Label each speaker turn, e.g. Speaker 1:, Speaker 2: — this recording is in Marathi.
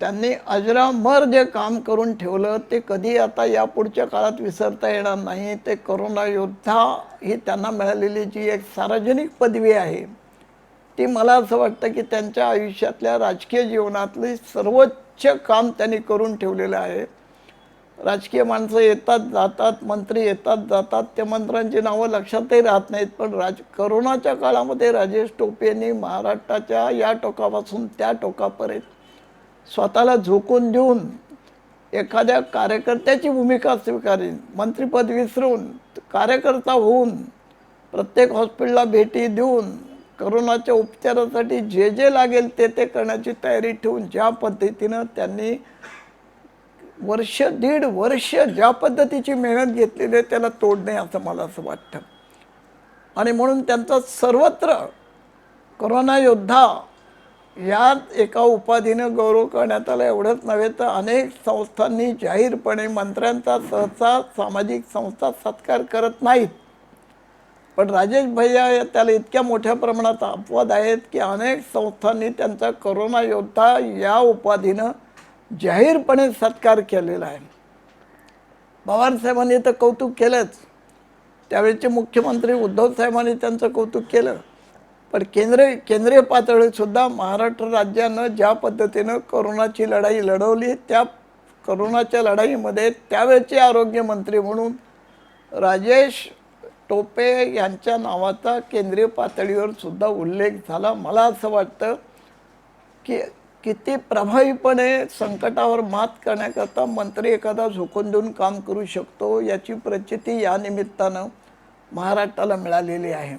Speaker 1: त्यांनी अजरामर जे काम करून ठेवलं ते कधी आता या पुढच्या काळात विसरता येणार नाही. ते करोना योद्धा ही त्यांना मिळालेली जी एक सार्वजनिक पदवी आहे ती मला असं वाटतं की त्यांच्या आयुष्यातल्या राजकीय जीवनातली सर्वोच्च काम त्यांनी करून ठेवलेलं आहे. राजकीय माणसं येतात जातात मंत्री येतात जातात. त्या मंत्र्यांची नावं लक्षातही राहत नाहीत. पण राज करोनाच्या काळामध्ये राजेश टोपे यांनी महाराष्ट्राच्या या टोकापासून त्या टोकापर्यंत स्वतःला झोकून देऊन एखाद्या कार्यकर्त्याची भूमिका स्वीकारेन मंत्रिपद विसरून कार्यकर्ता होऊन प्रत्येक हॉस्पिटलला भेटी देऊन करोनाच्या उपचारासाठी जे जे लागेल ते ते करण्याची तयारी ठेवून ज्या पद्धतीनं त्यांनी वर्ष दीड वर्ष ज्या पद्धतीची मेहनत घेतलेली आहे त्याला तोड नाही असं मला असं वाटतं. आणि म्हणून त्यांचा सर्वत्र करोना योद्धा यात एका उपाधीनं गौरव करण्यात आला. एवढंच नव्हे तर अनेक संस्थांनी जाहीरपणे मंत्र्यांचा सहसा सामाजिक संस्था सत्कार करत नाहीत. पण राजेश भैया या त्याला इतक्या मोठ्या प्रमाणात अपवाद आहेत की अनेक संस्थांनी त्यांचा करोना योद्धा या उपाधीनं जाहीरपणे सत्कार केलेला आहे. पवार साहेबांनी तर कौतुक केलंच. त्यावेळेचे मुख्यमंत्री उद्धव साहेबांनी त्यांचं कौतुक केलं. पण केंद्रीय केंद्रीय पातळीसुद्धा महाराष्ट्र राज्यानं ज्या पद्धतीनं करोनाची लढाई लढवली त्या करोनाच्या लढाईमध्ये त्यावेळचे आरोग्यमंत्री म्हणून राजेश टोपे यांच्या नावाचा केंद्रीय पातळीवर सुद्धा उल्लेख झाला. मला असं वाटतं की किती प्रभावीपणे संकटावर मात करण्याकरता मंत्री एखादा झोकून देऊन काम करू शकतो याची प्रचिती या निमित्तानं महाराष्ट्राला मिळालेली आहे.